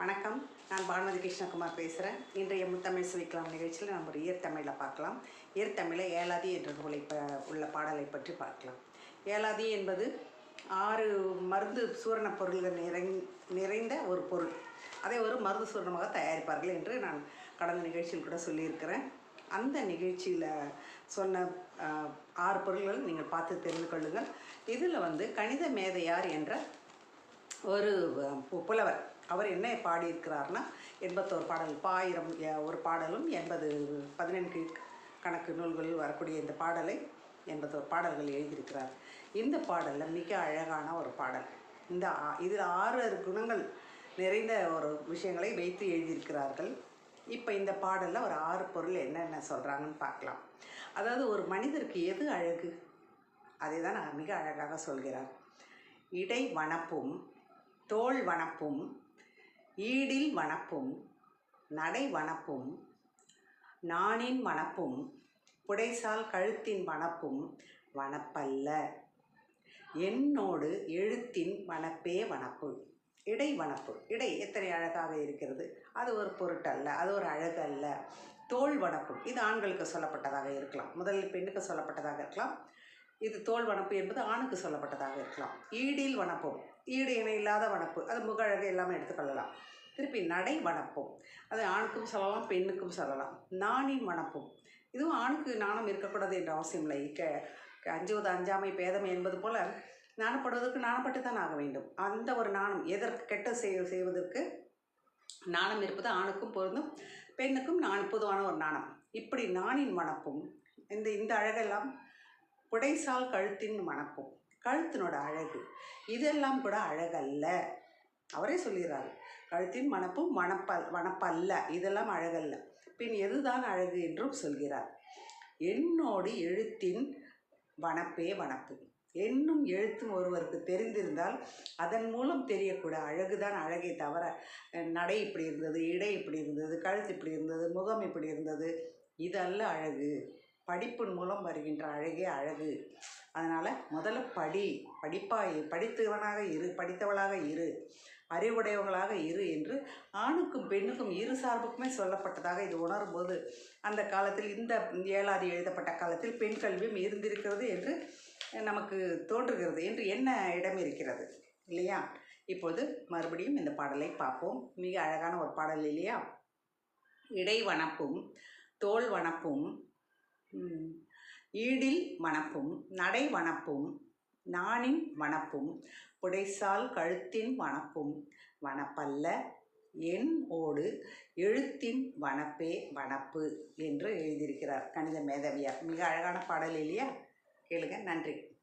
வணக்கம். நான் பானுமதி கிருஷ்ணகுமார் பேசுகிறேன் இன்றைய முத்தமிழ் சுவிக்கலாம் நிகழ்ச்சியில் நம்ம ஒரு ஈர்த்தமிழில் பார்க்கலாம். ஈர்த்தமிழில் ஏலாதி என்ற நூலை ப உள்ள பாடலை பற்றி பார்க்கலாம். ஏலாதி என்பது ஆறு மருந்து சூரண பொருள்கள் நிறை நிறைந்த ஒரு பொருள். அதை ஒரு மருந்து சூரணமாக தயாரிப்பார்கள் என்று நான் கடந்த நிகழ்ச்சியில் கூட சொல்லியிருக்கிறேன். அந்த நிகழ்ச்சியில் சொன்ன ஆறு பொருள்கள் நீங்கள் பார்த்து தெரிந்து கொள்ளுங்கள். இதில் வந்து கணித மேதையார் என்ற ஒரு புலவர் அவர் என்ன பாடியிருக்கிறார்னா எண்பத்தோரு பாடல் பாயிரம் ஒரு பாடலும் எண்பது பதினெண்டு கணக்கு நூல்களில் வரக்கூடிய இந்த பாடலை எண்பத்தோரு பாடல்கள் எழுதியிருக்கிறார். இந்த பாடலில் மிக அழகான ஒரு பாடல். இந்த ஆ- இதில் ஆறு குணங்கள் நிறைந்த ஒரு விஷயங்களை வைத்து எழுதியிருக்கிறார்கள். இப்போ இந்த பாடலில் ஒரு ஆறு பொருள் என்னென்ன சொல்கிறாங்கன்னு பார்க்கலாம். அதாவது ஒரு மனிதருக்கு எது அழகு? அதை தான் நான் மிக அழகாக சொல்கிறார். இடை வனப்பும் தோள் வனப்பும் ஈடில் வனப்பும் நடை வனப்பும் நாணின் வனப்பும் புடைசால் கழுத்தின் வனப்பும் வனப்பல்ல என்னோடு எழுத்தின் வனப்பே வனப்பு இடை வனப்பு இடை எத்தனை அழகாக இருக்கிறது. அது ஒரு பொருட்டல்ல. அது ஒரு அழகு அல்ல தோல் வனப்பு இது ஆண்களுக்கு சொல்லப்பட்டதாக இருக்கலாம். முதலில் பெண்ணுக்கு சொல்லப்பட்டதாக இருக்கலாம். இது தோல் வனப்பு என்பது ஆணுக்கு சொல்லப்பட்டதாக இருக்கலாம். ஈடில் வனப்பும் ஈடு இணை இல்லாத வனப்பு அது முக அழகு எல்லாமே எடுத்துக்கொள்ளலாம் திருப்பி நடை வனப்பும் அது ஆணுக்கும் சொல்லலாம் பெண்ணுக்கும் சொல்லலாம். நாணின் வனப்பும் இதுவும் ஆணுக்கு நாணம் இருக்கக்கூடாது என்ற அவசியம் இல்லை. க அஞ்சுவது அஞ்சாமை பேதம் என்பது போல நாணப்படுவதற்கு நாணப்பட்டு தான் ஆக வேண்டும். அந்த ஒரு நாணம் எதற்கு கெட்ட செய் செய்வதற்கு நாணம் இருப்பது ஆணுக்கும் பொருந்தும் பெண்ணுக்கும் நான் பொதுவான ஒரு நாணம். இப்படி நாணின் மணப்பும் இந்த இந்த அழகெல்லாம் புடைசால் கழுத்தின் மணப்பும். கழுத்தினோட அழகு. இதெல்லாம் கூட அழகல்ல. அவரே சொல்லிடுறாரு கழுத்தின் மணப்பும் மணப்பல் வனப்பல்ல இதெல்லாம் அழகல்ல. பின் எதுதான் அழகு என்றும் சொல்கிறார். என்னோடு எழுத்தின் வனப்பே வனப்பு என்னும் எழுத்தும் ஒருவருக்கு தெரிந்திருந்தால் அதன் மூலம் தெரியக்கூட அழகுதான் அழகே தவிர நடை இப்படி இருந்தது இடை இப்படி இருந்தது கழுத்து இப்படி இருந்தது முகம் இப்படி இருந்தது. இதல்ல அழகு. படிப்பின் மூலம் வருகின்ற அழகே அழகு. அதனால் முதல்ல படி படிப்பாய் படித்தவனாக இரு படித்தவளாக இரு அறிவுடையவர்களாக இரு என்று ஆணுக்கும் பெண்ணுக்கும் இரு சார்புக்குமே சொல்லப்பட்டதாக இது உணரும்போது அந்த காலத்தில் இந்த ஏழாதி எழுதப்பட்ட காலத்தில் பெண் கல்வியும் இருந்திருக்கிறது என்று நமக்கு தோன்றுகிறது என்று என்ன இடம் இருக்கிறது இல்லையா? இப்போது மறுபடியும் இந்த பாடலை பார்ப்போம். மிக அழகான ஒரு பாடல் இல்லையா? இடை வனப்பும் தோல் வனப்பும் ஈடில் வனப்பும் நடை வனப்பும் நாணின் வனப்பும் புடைசால் கழுத்தின் வனப்பும் வனப்பல்ல என் ஓடு எழுத்தின் வனப்பே வனப்பு என்று எழுதியிருக்கிறார் கணித மேதவியார். மிக அழகான பாடல் இல்லையா? கேளுங்க. நன்றி.